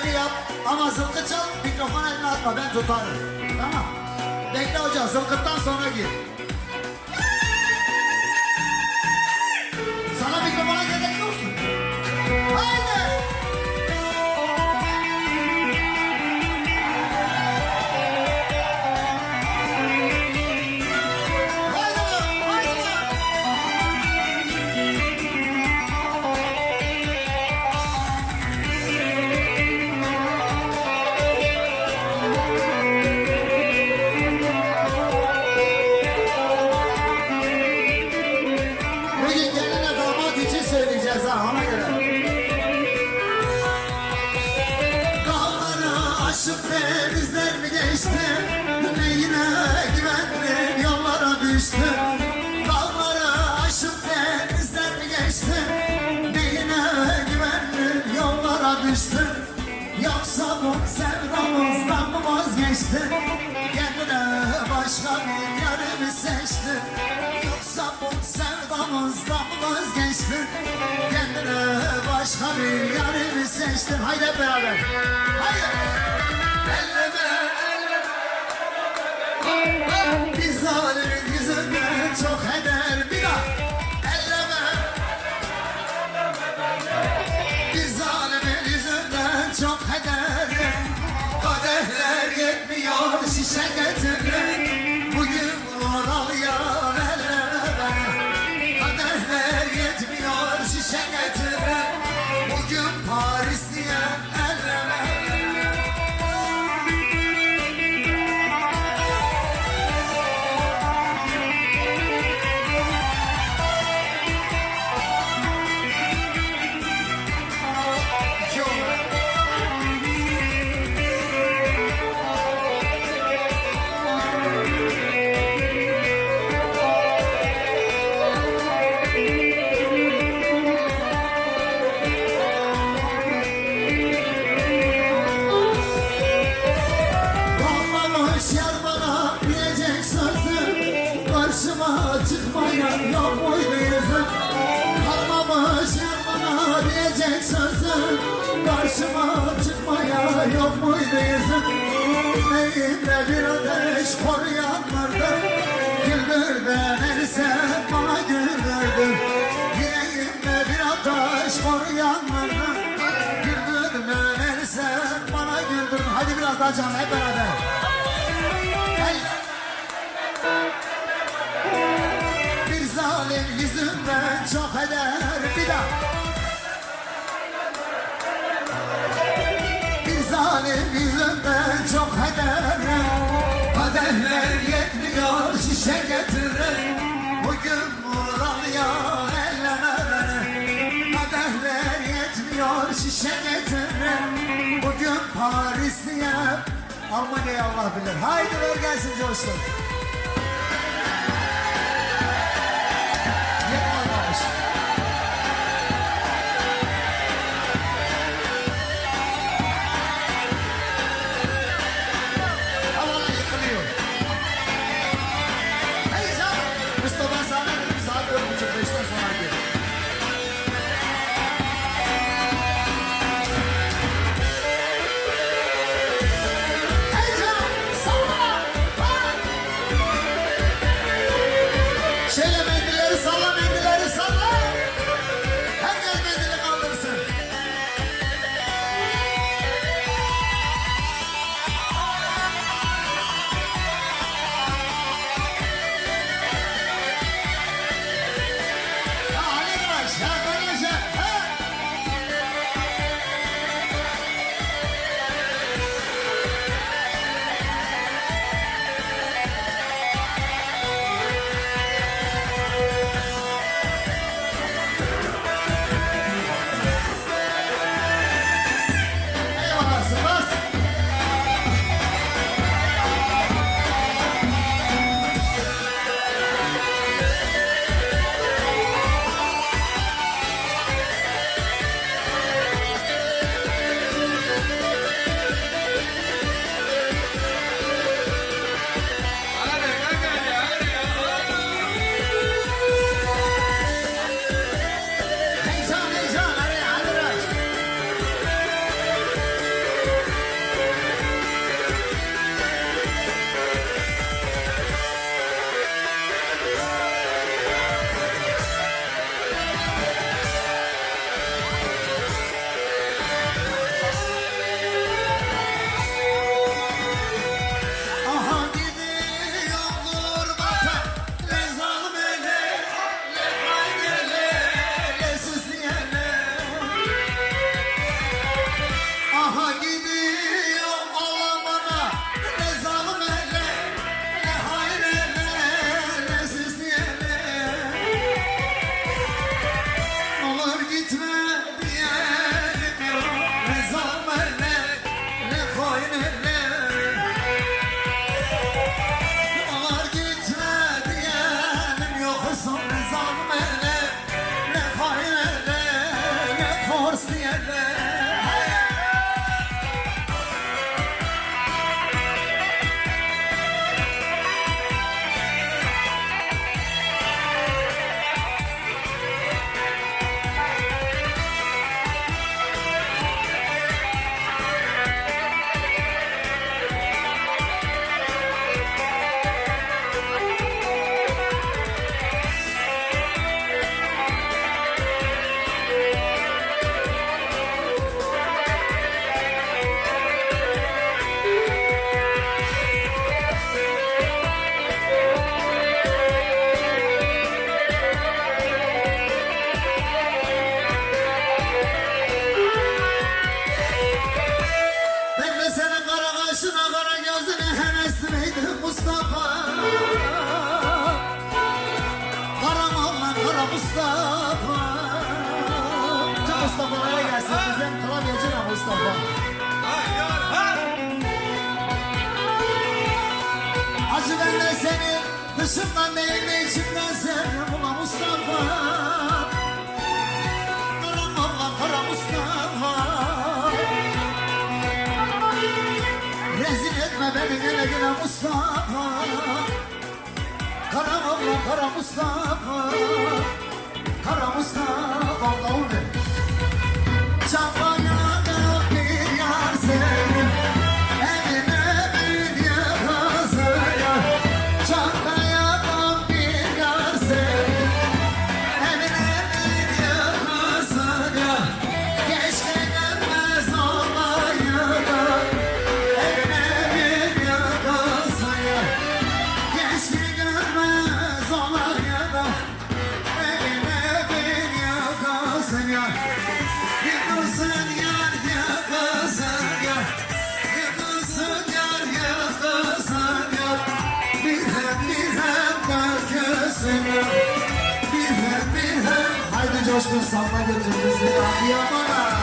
dediğini yap. Ama zılgıt çal, mikrofon eline atma. Ben tutarım. Tamam. Bekle hoca, zılgıttan sonra gir. Vazgeçti? Kendine başka bir yarımı seçti. Yoksa bu sevdamızdan mı vazgeçti? Kendine başka bir yarımı seçti. Haydi hep beraber. Haydi. Elleme, elleme. Bir zalimin yüzünden çok eder. Bir daha. Çok ederim çıkmayan yok muydu yüzüm Kalmamış yar bana diyecek sözüm Karşıma çıkmaya yok muydu yüzüm Yüreğimde bir ateş koruyan vardı Güldürden erse bana güldürdün. Yüreğimde bir ateş koruyan vardı Güldürden erse bana güldürdün. Hadi biraz daha canlı hep beraber. Hey! Çok eder. Bir daha. Bir zalim yüzünden çok eder Kaderler yetmiyor şişe getirir Bugün buralıya elleme beni Kaderler yetmiyor şişe getirir Bugün Paris'e Almanya'ya Allah bilir. Haydi ver gelsin coşkun Celebrate. Yeah. Mustafa. Ben de seni dışından değil de içimden sevdim ula Mustafa. Durum Allah kara Mustafa. Rezil etme beni gele gele Mustafa. Kara Allah kara Mustafa. Kara Mustafa. Çapa yar Bir hem bir hem Haydi